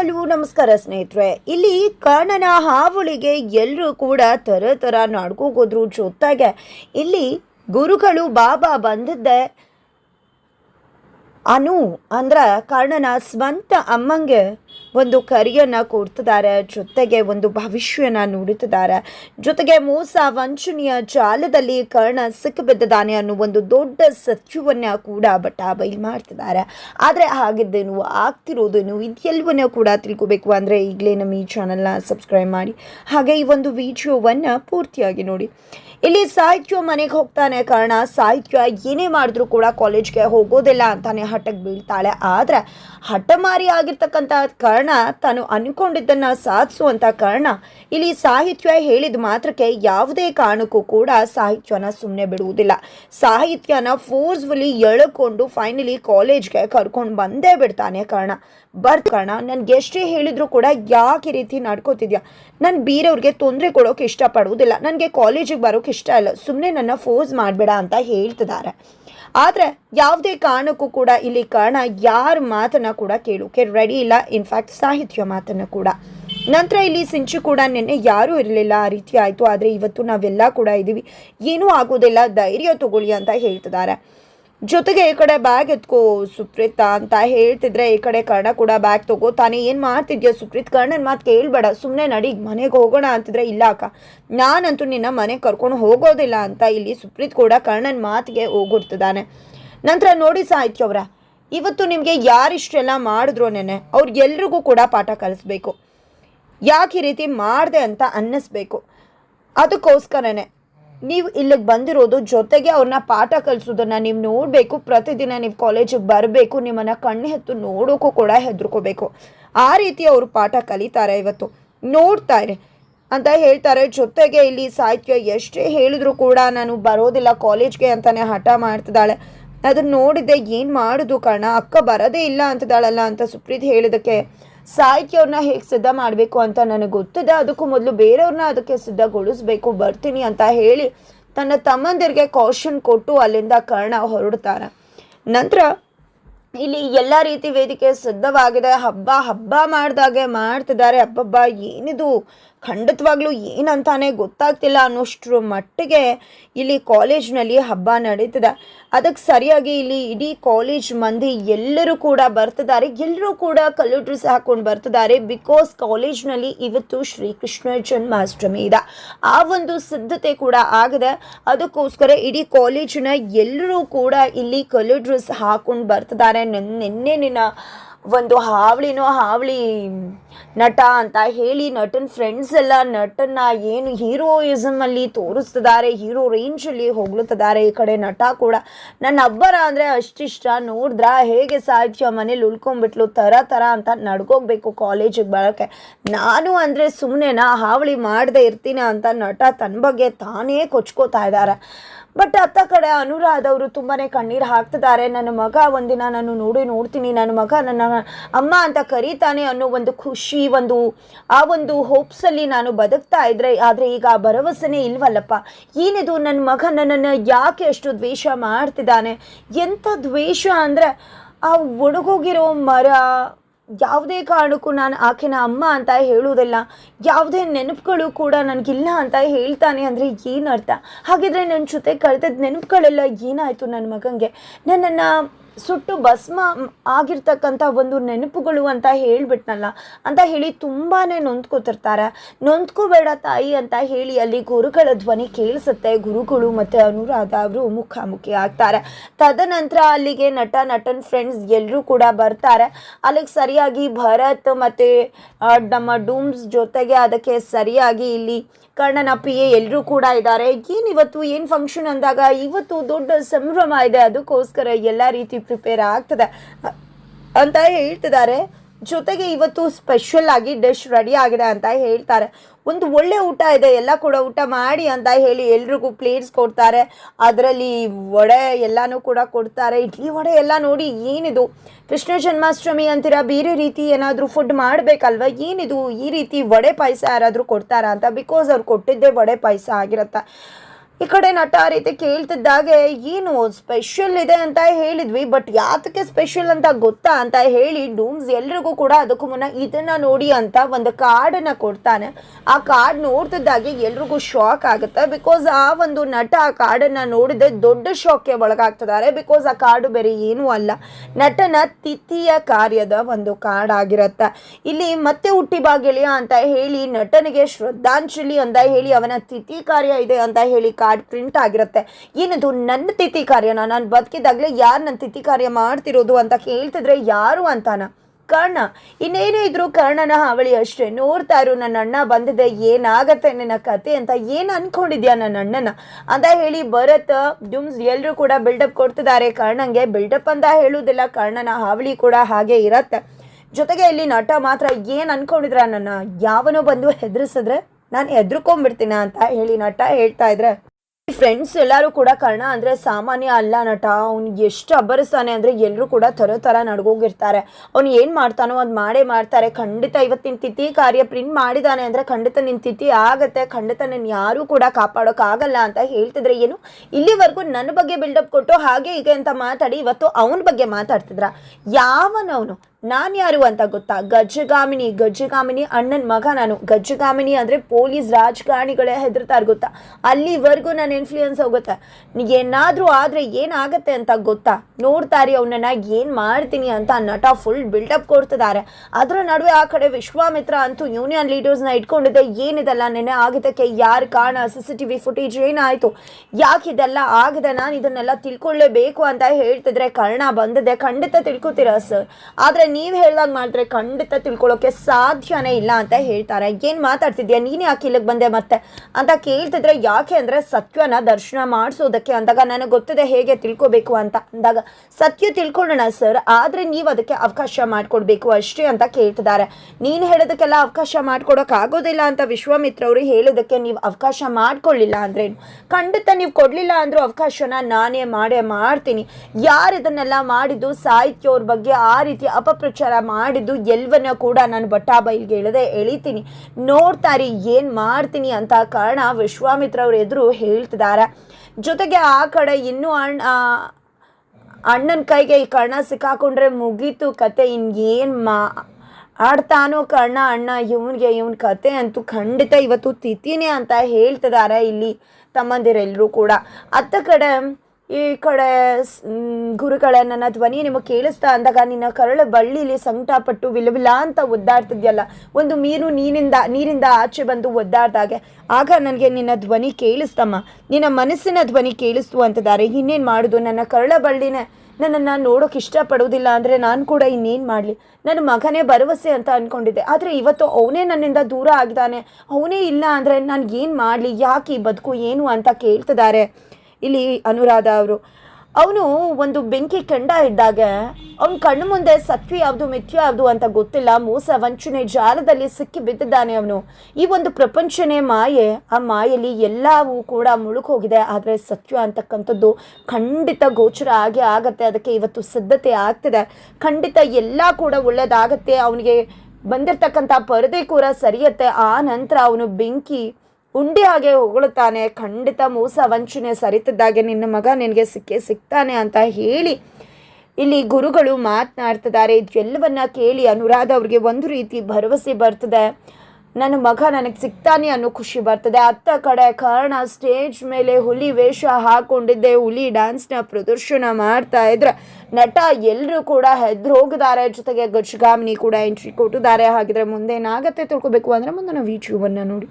Hello ನಮಸ್ಕಾರ ಸ್ನೇಹಿತರೆ. ಇಲ್ಲಿ ಕರ್ಣನ ಹಾವಳಿಗೆ ಎಲ್ಲರೂ ಕೂಡ ತರ ತರ ನಡ್ಕೋಗೋದ್ರು ಜೊತೆಗೆ ಇಲ್ಲಿ ಗುರುಗಳು ಬಾಬಾ ಬಂದಿದ್ದೆ. ಅನು ಅಂದ್ರೆ ಕರ್ಣನ ಸ್ವಂತ ಅಮ್ಮಂಗೆ ಒಂದು ಕರಿಯನ್ನ ಕೊಡ್ತಿದ್ದಾರೆ, ಜೊತೆಗೆ ಒಂದು ಭವಿಷ್ಯನ ನುಡಿತಿದ್ದಾರೆ. ಜೊತೆಗೆ ಮೋಸ ವಂಚನೆಯ ಜಾಲದಲ್ಲಿ ಕರ್ಣ ಸಿಕ್ಕಿಬಿದ್ದಿದ್ದಾನೆ ಅನ್ನೋ ಒಂದು ದೊಡ್ಡ ಸತ್ಯವನ್ನ ಕೂಡ ಬಟ್ಟ ಬಯಲು ಮಾಡ್ತಿದ್ದಾರೆ. ಆದರೆ ಹಾಗಿದ್ದೇನು ಆಗ್ತಿರೋದೇನು ಇದೆಲ್ಲವನ್ನ ಕೂಡ ತಿಳ್ಕೊಬೇಕು ಅಂದರೆ ಈಗಲೇ ನಮ್ಮ ಈ ಚಾನಲ್ನ ಸಬ್ಸ್ಕ್ರೈಬ್ ಮಾಡಿ. ಹಾಗೆ ಈ ಒಂದು ವಿಡಿಯೋವನ್ನು ಪೂರ್ತಿಯಾಗಿ ನೋಡಿ. ಇಲ್ಲಿ ಸಾಹಿತ್ಯ ಮನೆಗೆ ಹೋಗ್ತಾನೆ ಕಾರಣ. ಸಾಹಿತ್ಯ ಏನೇ ಮಾಡಿದ್ರು ಕೂಡ ಕಾಲೇಜ್ಗೆ ಹೋಗೋದಿಲ್ಲ ಅಂತಾನೆ ಹಠಕ್ಕೆ ಬೀಳ್ತಾಳೆ. ಆದರೆ ಹಠಮಾರಿ ಆಗಿರ್ತಕ್ಕಂಥ ಕಾರಣ ತಾನು ಅನ್ಕೊಂಡಿದ್ದನ್ನ ಸಾಧಿಸುವಂಥ ಕಾರಣ ಇಲ್ಲಿ ಸಾಹಿತ್ಯ ಹೇಳಿದ ಮಾತ್ರಕ್ಕೆ ಯಾವುದೇ ಕಾರಣಕ್ಕೂ ಕೂಡ ಸಾಹಿತ್ಯನ ಸುಮ್ಮನೆ ಬಿಡುವುದಿಲ್ಲ. ಸಾಹಿತ್ಯನ ಫೋರ್ಸ್ಫುಲಿ ಎಳ್ಕೊಂಡು ಫೈನಲಿ ಕಾಲೇಜ್ಗೆ ಕರ್ಕೊಂಡು ಬಂದೇ ಬಿಡ್ತಾನೆ ಕಾರಣ. ಬರ್ತ ಕಾರಣ, ನನ್ಗೆ ಎಷ್ಟೇ ಹೇಳಿದ್ರು ಕೂಡ ಯಾಕೆ ರೀತಿ ನಡ್ಕೋತಿದ್ಯಾ? ನಾನು ಬೇರೆಯವ್ರಿಗೆ ತೊಂದರೆ ಕೊಡೋಕೆ ಇಷ್ಟಪಡುವುದಿಲ್ಲ. ನನಗೆ ಕಾಲೇಜಿಗೆ ಬರೋಕೆ ಇಷ್ಟ ಇಲ್ಲ. ಸುಮ್ಮನೆ ನನ್ನ ಫೋರ್ಸ್ ಮಾಡಬೇಡ ಅಂತ ಹೇಳ್ತಿದ್ದಾರೆ. ಆದರೆ ಯಾವುದೇ ಕಾರಣಕ್ಕೂ ಕೂಡ ಇಲ್ಲಿ ಕಾರಣ ಯಾರ ಮಾತನ್ನ ಕೂಡ ಕೇಳೋಕೆ ರೆಡಿ ಇಲ್ಲ? ಇನ್ಫ್ಯಾಕ್ಟ್ ಸಾಹಿತ್ಯ ಮಾತನ್ನು ಕೂಡ. ನಂತರ ಇಲ್ಲಿ ಸಿಂಚು ಕೂಡ ನಿನ್ನೆ ಯಾರೂ ಇರಲಿಲ್ಲ, ಆ ರೀತಿ ಆಯಿತು. ಆದರೆ ಇವತ್ತು ನಾವೆಲ್ಲ ಕೂಡ ಇದ್ದೀವಿ ಏನೂ ಆಗೋದಿಲ್ಲ. ಧೈರ್ಯ ತಗೊಳ್ಳಿ ಅಂತ ಹೇಳ್ತಿದ್ದಾರೆ. ಜೊತೆಗೆ ಈ ಕಡೆ ಬ್ಯಾಗ್ ಎತ್ಕೋ ಸುಪ್ರೀತ್ ಅಂತ ಹೇಳ್ತಿದ್ರೆ ಈ ಕಡೆ ಕರ್ಣ ಕೂಡ ಬ್ಯಾಗ್ ತಗೋ. ತಾನೆ ಏನು ಮಾಡ್ತಿದ್ಯಾ ಸುಪ್ರೀತ್? ಕರ್ಣನ್ ಮಾತು ಕೇಳಬೇಡ. ಸುಮ್ಮನೆ ನಡಿ, ಮನೆಗೆ ಹೋಗೋಣ ಅಂತಿದ್ರೆ ಇಲ್ಲ ಅಕ್ಕ. ನಾನಂತೂ ನಿನ್ನ ಮನೆಗೆ ಕರ್ಕೊಂಡು ಹೋಗೋದಿಲ್ಲ ಅಂತ ಇಲ್ಲಿ ಸುಪ್ರೀತ್ ಕೂಡ ಕರ್ಣನ್ ಮಾತಿಗೆ ಹೋಗಿರ್ತಿದ್ದಾನೆ ನಂತರ ನೋಡಿ ಸಾಹಿತ್ಯ ಅವರ, ಇವತ್ತು ನಿಮಗೆ ಯಾರಿಷ್ಟೆಲ್ಲ ಮಾಡಿದ್ರು ನೆನೆ ಅವ್ರಿಗೆಲ್ರಿಗೂ ಕೂಡ ಪಾಠ ಕಲಿಸ್ಬೇಕು. ಯಾಕೆ ಈ ರೀತಿ ಮಾಡಿದೆ ಅಂತ ಅನ್ನಿಸ್ಬೇಕು. ಅದಕ್ಕೋಸ್ಕರನೇ ನೀವು ಇಲ್ಲಿಗೆ ಬಂದಿರೋದು ಜೊತೆಗೆ ಅವ್ರನ್ನ ಪಾಠ ಕಲಿಸೋದನ್ನ ನೀವು ನೋಡಬೇಕು. ಪ್ರತಿದಿನ ನೀವು ಕಾಲೇಜಿಗೆ ಬರಬೇಕು, ನಿಮ್ಮನ್ನು ಕಣ್ಣು ಹೆತ್ತು ನೋಡೋಕ್ಕೂ ಕೂಡ ಹೆದರ್ಕೋಬೇಕು. ಆ ರೀತಿ ಅವರು ಪಾಠ ಕಲಿತಾರೆ ಇವತ್ತು. ನೋಡ್ತಾರೆ ಅಂತ ಹೇಳ್ತಾರೆ. ಜೊತೆಗೆ ಇಲ್ಲಿ ಸಾಹಿತ್ಯ ಎಷ್ಟೇ ಹೇಳಿದ್ರು ಕೂಡ ನಾನು ಬರೋದಿಲ್ಲ ಕಾಲೇಜ್ಗೆ ಅಂತಾನೆ ಹಠ ಮಾಡ್ತಿದ್ದಾಳೆ. ಅದನ್ನು ನೋಡಿದೆ ಏನು ಮಾಡೋದು ಕಾರಣ ಅಕ್ಕ ಬರೋದೇ ಇಲ್ಲ ಅಂತಿದ್ದಾಳಲ್ಲ ಅಂತ ಸುಪ್ರೀತ್ ಹೇಳಿದಕ್ಕೆ ಸಾಹಿತ್ಯವ್ರನ್ನ ಹೇಗೆ ಸಿದ್ಧ ಮಾಡಬೇಕು ಅಂತ ನನಗೆ ಗೊತ್ತಿದೆ. ಅದಕ್ಕೂ ಮೊದಲು ಬೇರೆಯವ್ರನ್ನ ಅದಕ್ಕೆ ಸಿದ್ಧಗೊಳಿಸ್ಬೇಕು, ಬರ್ತೀನಿ ಅಂತ ಹೇಳಿ ತನ್ನ ತಮ್ಮಂದಿರಿಗೆ ಕಾಷನ್ ಕೊಟ್ಟು ಅಲ್ಲಿಂದ ಕರ್ಣ ಹೊರಡ್ತಾರೆ. ನಂತರ ಇಲ್ಲಿ ಎಲ್ಲ ರೀತಿ ವೇದಿಕೆ ಸಿದ್ಧವಾಗಿದೆ. ಹಬ್ಬ ಹಬ್ಬ ಮಾಡ್ದಾಗೆ ಮಾಡ್ತಿದ್ದಾರೆ. ಹಬ್ಬಬ್ಬ ಏನಿದು? ಖಂಡಿತವಾಗ್ಲೂ ಏನಂತಾನೆ ಗೊತ್ತಾಗ್ತಿಲ್ಲ ಅನ್ನೋಷ್ಟ್ರ ಮಟ್ಟಿಗೆ ಇಲ್ಲಿ ಕಾಲೇಜ್ನಲ್ಲಿ ಹಬ್ಬ ನಡೀತದೆ. ಅದಕ್ಕೆ ಸರಿಯಾಗಿ ಇಲ್ಲಿ ಇಡೀ ಕಾಲೇಜ್ ಮಂದಿ ಎಲ್ಲರೂ ಕೂಡ ಬರ್ತಿದ್ದಾರೆ. ಎಲ್ಲರೂ ಕೂಡ ಕಲ್ಲು ಡ್ರೆಸ್ ಹಾಕೊಂಡು ಬರ್ತಿದ್ದಾರೆ. ಬಿಕಾಸ್ ಕಾಲೇಜ್ನಲ್ಲಿ ಇವತ್ತು ಶ್ರೀಕೃಷ್ಣ ಜನ್ಮಾಷ್ಟಮಿ ಇದೆ. ಆ ಒಂದು ಸಿದ್ಧತೆ ಕೂಡ ಆಗಿದೆ. ಅದಕ್ಕೋಸ್ಕರ ಇಡೀ ಕಾಲೇಜಿನ ಎಲ್ಲರೂ ಕೂಡ ಇಲ್ಲಿ ಕಲ್ಲು ಡ್ರೆಸ್ ಹಾಕೊಂಡು ಬರ್ತಿದ್ದಾರೆ. ನನ್ನ ನಿನ್ನೆ ನಿನ್ನ ಒಂದು ಹಾವಳಿನೋ ಹಾವಳಿ ನಟ ಅಂತ ಹೇಳಿ ನಟನ ಫ್ರೆಂಡ್ಸ್ ಎಲ್ಲ ನಟನ್ನ ಏನು ಹೀರೋಯಿಸಮ್ ಅಲ್ಲಿ ತೋರಿಸ್ತಿದ್ದಾರೆ ಹೀರೋ ರೇಂಜಲ್ಲಿ ಹೊಗಳುತ್ತಿದ್ದಾರೆ ಈ ಕಡೆ ನಟ ಕೂಡ. ನನ್ನ ಅಬ್ಬರ ಅಂದರೆ ಅಷ್ಟಿಷ್ಟ, ನೋಡಿದ್ರ ಹೇಗೆ ಸಾಧ್ಯ ಮನೇಲಿ ಉಳ್ಕೊಂಡ್ಬಿಟ್ಲು, ಥರ ಥರ ಅಂತ ನಡ್ಕೋಗ್ಬೇಕು ಕಾಲೇಜಿಗೆ ಬರೋಕ್ಕೆ ನಾನು ಅಂದರೆ ಸುಮ್ಮನೆನಾ ಹಾವಳಿ ಮಾಡದೆ ಇರ್ತೀನಿ ಅಂತ ನಟ ತನ್ನ ಬಗ್ಗೆ ತಾನೇ ಕೊಚ್ಕೋತಾ ಇದ್ದಾರೆ. ಬಟ್ ಅತ್ತ ಕಡೆ ಅನುರಾಧ ಅವರು ತುಂಬಾ ಕಣ್ಣೀರು ಹಾಕ್ತಿದ್ದಾರೆ. ನನ್ನ ಮಗ ಒಂದಿನ ನಾನು ನೋಡಿ ನೋಡ್ತೀನಿ. ನನ್ನ ಮಗ ನನ್ನ ಅಮ್ಮ ಅಂತ ಕರೀತಾನೆ ಅನ್ನೋ ಒಂದು ಖುಷಿ, ಒಂದು, ಆ ಒಂದು ಹೋಪ್ಸಲ್ಲಿ ನಾನು ಬದುಕ್ತಾ ಇದ್ರೆ, ಆದರೆ ಈಗ ಆ ಭರವಸೆನೇ ಇಲ್ವಲ್ಲಪ್ಪ. ಏನಿದು ನನ್ನ ಮಗ ನನ್ನನ್ನು ಯಾಕೆ ಅಷ್ಟು ದ್ವೇಷ ಮಾಡ್ತಿದ್ದಾನೆ? ಎಂಥ ದ್ವೇಷ ಅಂದರೆ ಆ ಒಣಗೋಗಿರೋ ಮರ ಯಾವುದೇ ಕಾರಣಕ್ಕೂ ನಾನು ಆಕೆನ ಅಮ್ಮ ಅಂತ ಹೇಳುವುದಿಲ್ಲ, ಯಾವುದೇ ನೆನಪುಗಳು ಕೂಡ ನನಗಿಲ್ಲ ಅಂತ ಹೇಳ್ತಾನೆ ಅಂದರೆ ಏನು ಅರ್ಥ ಹಾಗಿದ್ರೆ ನನ್ನ ಜೊತೆ ಕಳೆದ ನೆನಪುಗಳೆಲ್ಲ ಏನಾಯಿತು ನನ್ನ ಮಗನಿಗೆ ನನ್ನನ್ನು ಸುಟ್ಟು ಭಸ್ಮ ಆಗಿರ್ತಕ್ಕಂಥ ಒಂದು ನೆನಪುಗಳು ಅಂತ ಹೇಳಿಬಿಟ್ನಲ್ಲ, ಅಂತ ಹೇಳಿ ತುಂಬಾ ನೊಂದ್ಕೋತಿರ್ತಾರೆ. ನೊಂದ್ಕೋಬೇಡ ತಾಯಿ ಅಂತ ಹೇಳಿ ಅಲ್ಲಿ ಗುರುಗಳ ಧ್ವನಿ ಕೇಳಿಸುತ್ತೆ, ಗುರುಗಳು ಮತ್ತು ಅನುರಾಧ ಅವರು ಮುಖಾಮುಖಿ ಆಗ್ತಾರೆ. ತದನಂತರ ಅಲ್ಲಿಗೆ ನಟ, ನಟನ್ ಫ್ರೆಂಡ್ಸ್ ಎಲ್ಲರೂ ಕೂಡ ಬರ್ತಾರೆ. ಅಲ್ಲಿಗೆ ಸರಿಯಾಗಿ ಭರತ್ ಮತ್ತು ನಮ್ಮ ಡೂಮ್ಸ್ ಜೊತೆಗೆ ಅದಕ್ಕೆ ಸರಿಯಾಗಿ ಇಲ್ಲಿ ಕರ್ಣನ ಪಿ ಎಲ್ಲರೂ ಕೂಡ ಇದ್ದಾರೆ. ಏನಿವತ್ತು ಏನು ಫಂಕ್ಷನ್ ಅಂದಾಗ, ಇವತ್ತು ದೊಡ್ಡ ಸಂಭ್ರಮ ಇದೆ. ಅದಕ್ಕೋಸ್ಕರ ಎಲ್ಲ ರೀತಿ ಪ್ರಿಪೇರ್ ಆಗ್ತದೆ. ಅಂತ ಹೇಳ್ತಿದ್ದಾರೆ. ಜೊತೆಗೆ ಇವತ್ತು ಸ್ಪೆಷಲ್ ಆಗಿ ಡಿಶ್ ರೆಡಿ ಆಗಿದೆ ಅಂತ ಹೇಳ್ತಾರೆ. ಒಂದು ಒಳ್ಳೆ ಊಟ ಇದೆ, ಎಲ್ಲ ಕೂಡ ಊಟ ಮಾಡಿ ಅಂತ ಹೇಳಿ ಎಲ್ರಿಗೂ ಪ್ಲೇಟ್ಸ್ ಕೊಡ್ತಾರೆ. ಅದರಲ್ಲಿ ವಡೆ ಎಲ್ಲನೂ ಕೂಡ ಕೊಡ್ತಾರೆ. ಇಡ್ಲಿ ವಡೆ ಎಲ್ಲ ನೋಡಿ ಏನಿದು? ಕೃಷ್ಣ ಜನ್ಮಾಷ್ಟಮಿ ಅಂತೀರ, ಬೇರೆ ರೀತಿ ಏನಾದರೂ ಫುಡ್ ಮಾಡಬೇಕಲ್ವ? ಏನಿದು ಈ ರೀತಿ ವಡೆ ಪಾಯಸ ಯಾರಾದರೂ ಕೊಡ್ತಾರಾ ಅಂತ? ಬಿಕಾಸ್ ಅವ್ರು ಕೊಟ್ಟಿದ್ದೇ ವಡೆ ಪಾಯಸ ಆಗಿರತ್ತೆ. ಈ ಕಡೆ ನಟ ಆ ರೀತಿ ಕೇಳ್ತಿದ್ದಾಗೆ, ಏನು ಸ್ಪೆಷಲ್ ಇದೆ ಅಂತ ಹೇಳಿದ್ವಿ ಬಟ್ ಯಾತಕ್ಕೆ ಸ್ಪೆಷಲ್ ಅಂತ ಗೊತ್ತಾ? ಅಂತ ಹೇಳಿ ಡೂಮ್ಸ್ ಎಲ್ರಿಗೂ ಕೂಡ ಅದಕ್ಕೂ ಮುನ್ನ ಇದನ್ನ ನೋಡಿ ಅಂತ ಒಂದು ಕಾರ್ಡನ್ನ ಕೊಡ್ತಾನೆ. ಆ ಕಾರ್ಡ್ ನೋಡ್ತಿದ್ದಾಗೆ ಎಲ್ರಿಗೂ ಶಾಕ್ ಆಗುತ್ತೆ. ಬಿಕಾಸ್ ಆ ಒಂದು ನಟ ಆ ಕಾರ್ಡನ್ನ ನೋಡಿದ್ರೆ ದೊಡ್ಡ ಶಾಕ್ಗೆ ಒಳಗಾಗ್ತಿದ್ದಾರೆ. ಬಿಕಾಸ್ ಆ ಕಾರ್ಡ್ ಬೇರೆ ಏನೂ ಅಲ್ಲ. ನಟನ ತಿಥಿಯ ಕಾರ್ಯದ ಒಂದು ಕಾರ್ಡ್ ಆಗಿರುತ್ತೆ ಇಲ್ಲಿ ಮತ್ತೆ ಹುಟ್ಟಿ ಬಾಗಿಳಿಯ ಅಂತ ಹೇಳಿ ನಟನಿಗೆ ಶ್ರದ್ಧಾಂಜಲಿ ಅಂತ ಹೇಳಿ ಅವನ ತಿಥಿ ಕಾರ್ಯ ಇದೆ ಅಂತ ಹೇಳಿ ಕಾರ್ಡ್ ಪ್ರಿಂಟ್ ಆಗಿರುತ್ತೆ. ಏನದು, ನನ್ನ ತಿಥಿ ಕಾರ್ಯನ? ನಾನು ಬದುಕಿದಾಗಲೇ ಯಾರು ನನ್ನ ತಿಥಿ ಕಾರ್ಯ ಮಾಡ್ತಿರೋದು ಅಂತ ಕೇಳ್ತಿದ್ರೆ ಯಾರು ಅಂತಾನ? ಕರ್ಣ. ಇನ್ನೇನೇ ಇದ್ರು ಕರ್ಣನ ಹಾವಳಿ ಅಷ್ಟೇ. ನೋಡ್ತಾ ಇರು ನನ್ನ ಅಣ್ಣ ಬಂದಿದೆ, ಏನಾಗತ್ತೆ ನಿನ್ನ ಕತೆ ಅಂತ. ಏನು ಅನ್ಕೊಂಡಿದ್ಯಾ ನನ್ನ ಅಣ್ಣನ? ಅಂತ ಹೇಳಿ ಭರತ್ ಡುಮ್ಸ್ ಎಲ್ಲರೂ ಕೂಡ ಬಿಲ್ಡಪ್ ಕೊಡ್ತಿದ್ದಾರೆ. ಕರ್ಣಂಗೆ ಬಿಲ್ಡಪ್ ಅಂತ ಹೇಳುವುದಿಲ್ಲ, ಕರ್ಣನ ಹಾವಳಿ ಕೂಡ ಹಾಗೆ ಇರತ್ತೆ. ಜೊತೆಗೆ ಇಲ್ಲಿ ನಟ ಮಾತ್ರ ಏನು ಅನ್ಕೊಂಡಿದ್ರ ನನ್ನ? ಯಾವನೋ ಬಂದು ಹೆದರಿಸಿದ್ರೆ? ನಾನು ಹೆದರ್ಕೊಂಡ್ಬಿಡ್ತೀನ ಅಂತ ಹೇಳಿ ನಟ ಹೇಳ್ತಾ ಇದ್ರೆ. ಫ್ರೆಂಡ್ಸ್ ಎಲ್ಲರೂ ಕೂಡ ಕರ್ಣ ಅಂದರೆ ಸಾಮಾನ್ಯ ಅಲ್ಲ ನಟ. ಅವ್ನು ಎಷ್ಟು ಅಬ್ಬರಿಸ್ತಾನೆ ಅಂದರೆ ಎಲ್ಲರೂ ಕೂಡ ಥರ ಥರ ನಡ್ಗೋಗಿರ್ತಾರೆ. ಅವ್ನು ಏನು ಮಾಡ್ತಾನೋ ಅದು ಮಾಡೇ ಮಾಡ್ತಾರೆ. ಖಂಡಿತ ಇವತ್ತಿನ ತಿಥಿ ಕಾರ್ಯ ಪ್ರಿಂಟ್ ಮಾಡಿದಾನೆ ಅಂದರೆ ಖಂಡಿತ ನಿನ್ನ ತಿಥಿ ಆಗತ್ತೆ. ಖಂಡಿತ ನಿನ್ ಯಾರೂ ಕೂಡ ಕಾಪಾಡೋಕ್ಕಾಗಲ್ಲ ಅಂತ ಹೇಳ್ತಿದ್ರೆ ಏನು? ಇಲ್ಲಿವರೆಗೂ ನನ್ನ ಬಗ್ಗೆ ಬಿಲ್ಡಪ್ ಕೊಟ್ಟು ಹಾಗೆ ಹೀಗೆ ಅಂತ ಮಾತಾಡಿ ಇವತ್ತು ಅವನ ಬಗ್ಗೆ ಮಾತಾಡ್ತಿದ್ರ? ಯಾವನವನು? ನಾನು ಯಾರು ಅಂತ ಗೊತ್ತಾ? ಗಜ್ಜಗಾಮಿನಿ ಗಜ್ಜಗಾಮಿನಿ ಅಣ್ಣನ ಮಗ ನಾನು. ಗಜ್ಜಗಾಮಿನಿ ಅಂದರೆ ಪೊಲೀಸ್ ರಾಜಕಾರಣಿಗಳೇ ಹೆದರ್ತಾರೆ ಗೊತ್ತಾ? ಅಲ್ಲಿವರೆಗೂ ನನ್ನ ಇನ್ಫ್ಲೂಯೆನ್ಸ್ ಹೋಗುತ್ತೆ. ಏನಾದರೂ ಆದರೆ ಏನಾಗುತ್ತೆ ಅಂತ ಗೊತ್ತಾ? ನೋಡ್ತಾರೆ ಅವನನ್ನ ಏನು ಮಾಡ್ತೀನಿ ಅಂತ ನಟ ಫುಲ್ ಬಿಲ್ಡಪ್ ಕೊಡ್ತಿದ್ದಾರೆ ಅದರ ನಡುವೆ ಆ ಕಡೆ ವಿಶ್ವಾಮಿತ್ರ ಅಂತೂ ಯೂನಿಯನ್ ಲೀಡರ್ಸ್ನ ಇಟ್ಕೊಂಡಿದ್ದೆ ಏನಿದೆಲ್ಲ ನೆನೆ ಆಗಿದ್ದಕ್ಕೆ? ಯಾರು ಕಾರಣ? C C T V footage ಏನಾಯಿತು? ಯಾಕೆ ಇದೆಲ್ಲ ಆಗಿದೆ? ನಾನು ಇದನ್ನೆಲ್ಲ ತಿಳ್ಕೊಳ್ಳೇಬೇಕು ಅಂತ ಹೇಳ್ತಿದ್ರೆ ಕರ್ಣ ಬಂದಿದೆ. ಖಂಡಿತ ತಿಳ್ಕೊತೀರಾ ಸರ್ ಆದರೆ ನೀವು ಹೇಳ್ದಾಗ ಮಾಡಿದ್ರೆ ಖಂಡಿತ ತಿಳ್ಕೊಳ್ಳೋಕೆ ಸಾಧ್ಯನೇ ಇಲ್ಲ ಅಂತ ಹೇಳ್ತಾರೆ. ಏನು ಮಾತಾಡ್ತಿದ್ಯಾ? ನೀನೇ ಯಾಕೆ ಇಲ್ಲಿಗೆ ಬಂದೆ ಮತ್ತೆ? ಅಂತ ಕೇಳ್ತಿದ್ರೆ ಯಾಕೆ ಅಂದರೆ ಸತ್ಯನ ದರ್ಶನ ಮಾಡಿಸೋದಕ್ಕೆ ಅಂದಾಗ ನನಗೆ ಗೊತ್ತಿದೆ ಹೇಗೆ ತಿಳ್ಕೊಬೇಕು ಅಂತ. ಅಂದಾಗ, ಸತ್ಯ ತಿಳ್ಕೊಳ್ಳೋಣ ಸರ್, ಆದರೆ ನೀವು ಅದಕ್ಕೆ ಅವಕಾಶ ಮಾಡಿಕೊಡ್ಬೇಕು ಅಷ್ಟೇ ಅಂತ ಕೇಳ್ತಿದ್ದಾರೆ. ನೀನು ಹೇಳೋದಕ್ಕೆಲ್ಲ ಅವಕಾಶ ಮಾಡ್ಕೊಡೋಕ್ಕಾಗೋದಿಲ್ಲ ಅಂತ ವಿಶ್ವಾಮಿತ್ರ ಅವರು ಹೇಳೋದಕ್ಕೆ ನೀವು ಅವಕಾಶ ಮಾಡಿಕೊಳ್ಳಿಲ್ಲ ಅಂದ್ರೇನು ಖಂಡಿತ ನೀವು ಕೊಡಲಿಲ್ಲ ಅಂದ್ರೂ ಅವಕಾಶನ ನಾನೇ ಮಾಡೇ ಮಾಡ್ತೀನಿ. ಯಾರು ಇದನ್ನೆಲ್ಲ ಮಾಡಿದ್ದು ಸಾಹಿತ್ಯ ಅವ್ರ ಬಗ್ಗೆ ಆ ರೀತಿ ಅಪಪ್ರಚಾರ ಮಾಡಿದ್ದು ಎಲ್ವನ್ನ ಕೂಡ ನಾನು ಬಟ್ಟಾ ಬೈಲ್ಗೆ ಎಳೆದೇ ಎಳಿತೀನಿ. ನೋಡ್ತಾರಿ ಏನು ಮಾಡ್ತೀನಿ ಅಂತ ಕಾರಣ ವಿಶ್ವಾಮಿತ್ರ ಅವ್ರ ಎದುರು ಹೇಳ್ತಿದ್ದಾರೆ. ಜೊತೆಗೆ ಆ ಕಡೆ ಇನ್ನೂ ಅಣ್ಣ ಅಣ್ಣನ ಕೈಗೆ ಈ ಕರ್ಣ ಸಿಕ್ಕಾಕೊಂಡ್ರೆ ಮುಗೀತು ಕತೆ ಇನ್ನೇನು ಮಾ ಆಡ್ತಾನೋ ಕರ್ಣ ಅಣ್ಣ ಇವನಿಗೆ ಇವನ್ ಕತೆ ಅಂತೂ ಖಂಡಿತ ಇವತ್ತು ತಿಥಿನೇ ಅಂತ ಹೇಳ್ತಿದ್ದಾರೆ ಇಲ್ಲಿ ತಮ್ಮಂದಿರೆಲ್ಲರೂ ಕೂಡ. ಅತ್ತ ಕಡೆ ಈ ಕಡೆ ಗುರುಗಳ, ನನ್ನ ಧ್ವನಿ ನಿಮಗೆ ಕೇಳಿಸ್ತಾ ಅಂದಾಗ ನಿನ್ನ ಕರಳ ಬಳ್ಳಿಲಿ ಸಂಕಟಪಟ್ಟು ವಿಲವಿಲ ಅಂತ ಒದ್ದಾಡ್ತಿದ್ಯಲ್ಲ. ಒಂದು ಮೀನು ನೀನಿಂದ, ನೀರಿಂದ ಆಚೆ ಬಂದು ಒದ್ದಾಡ್ದಾಗೆ ಆಗ ನನಗೆ ನಿನ್ನ ಧ್ವನಿ ಕೇಳಿಸ್ತಮ್ಮ. ನಿನ್ನ ಮನಸ್ಸಿನ ಧ್ವನಿ ಕೇಳಿಸ್ತು ಅಂತಿದ್ದಾರೆ ಇನ್ನೇನು ಮಾಡೋದು? ನನ್ನ ಕರಳ ಬಳ್ಳಿನೇ ನನ್ನನ್ನು ನೋಡೋಕೆ ಇಷ್ಟಪಡೋದಿಲ್ಲ ಅಂದರೆ ನಾನು ಕೂಡ ಇನ್ನೇನು ಮಾಡಲಿ? ನನ್ನ ಮಗನೇ ಭರವಸೆ ಅಂತ ಅಂದ್ಕೊಂಡಿದ್ದೆ ಆದರೆ ಇವತ್ತು ಅವನೇ ನನ್ನಿಂದ ದೂರ ಆಗಿದ್ದಾನೆ. ಅವನೇ ಇಲ್ಲ ಅಂದರೆ ನಾನು ಏನು ಮಾಡಲಿ? ಯಾಕೆ ಈ ಬದುಕು ಏನು ಅಂತ ಕೇಳ್ತಿದ್ದಾರೆ. ಇಲ್ಲಿ ಅನುರಾಧ ಅವರು. ಅವನು ಒಂದು ಬೆಂಕಿ ಕೆಂಡ ಇದ್ದಾಗ ಅವನ ಕಣ್ಣು ಮುಂದೆ ಸತ್ಯ ಯಾವುದು, ಮಿಥ್ಯ ಯಾವುದು ಅಂತ ಗೊತ್ತಿಲ್ಲ. ಮೋಸ, ವಂಚನೆ, ಜಾಲದಲ್ಲಿ ಸಿಕ್ಕಿ ಬಿದ್ದಿದ್ದಾನೆ ಅವನು. ಈ ಒಂದು ಪ್ರಪಂಚನೇ ಮಾಯೆ. ಆ ಮಾಯಲ್ಲಿ ಎಲ್ಲವೂ ಕೂಡ ಮುಳುಗೋಗಿದೆ ಆದರೆ ಸತ್ಯ ಅಂತಕ್ಕಂಥದ್ದು ಖಂಡಿತ ಗೋಚರ ಆಗೇ ಆಗತ್ತೆ. ಅದಕ್ಕೆ ಇವತ್ತು ಸಿದ್ಧತೆ ಆಗ್ತಿದೆ. ಖಂಡಿತ ಎಲ್ಲ ಕೂಡ ಒಳ್ಳೇದಾಗತ್ತೆ. ಅವನಿಗೆ ಬಂದಿರತಕ್ಕಂಥ ಪರದೆ ಕೂಡ ಸರಿಯತ್ತೆ. ಆ ನಂತರ ಅವನು ಬೆಂಕಿ ಉಂಡೆ ಹಾಗೆ ಹೊಗಳುತ್ತಾನೆ. ಖಂಡಿತ ಮೋಸ ವಂಚನೆ ಸರಿತಿದ್ದಾಗೆ ನಿನ್ನ ಮಗ ನಿನಗೆ ಸಿಕ್ಕೇ ಸಿಗ್ತಾನೆ ಅಂತ ಹೇಳಿ ಇಲ್ಲಿ ಗುರುಗಳು ಮಾತನಾಡ್ತಿದ್ದಾರೆ ಇದೆಲ್ಲವನ್ನ ಕೇಳಿ ಅನುರಾಧ ಅವ್ರಿಗೆ ಒಂದು ರೀತಿ ಭರವಸೆ ಬರ್ತದೆ. ನನ್ನ ಮಗ ನನಗೆ ಸಿಗ್ತಾನೆ ಅನ್ನೋ ಖುಷಿ ಬರ್ತದೆ. ಅತ್ತ ಕಡೆ ಕಾರಣ ಸ್ಟೇಜ್ ಮೇಲೆ ಹುಲಿ ವೇಷ ಹಾಕೊಂಡಿದ್ದೆ. ಹುಲಿ ಡ್ಯಾನ್ಸ್ನ ಪ್ರದರ್ಶನ ಮಾಡ್ತಾ ಇದ್ರೆ ನಟ ಎಲ್ಲರೂ ಕೂಡ ಹೆದ್ರು ಹೋಗಿದ್ದಾರೆ ಜೊತೆಗೆ ಗಜಗಾಮಿನಿ ಕೂಡ ಎಂಟ್ರಿ ಕೊಟ್ಟಿದ್ದಾರೆ. ಹಾಗಿದ್ರೆ ಮುಂದೆ ಏನಾಗತ್ತೆ ತಿಳ್ಕೊಬೇಕು. ಅಂದರೆ ಮುಂದಿನ ವಿಡಿಯೋವನ್ನು ನೋಡಿ.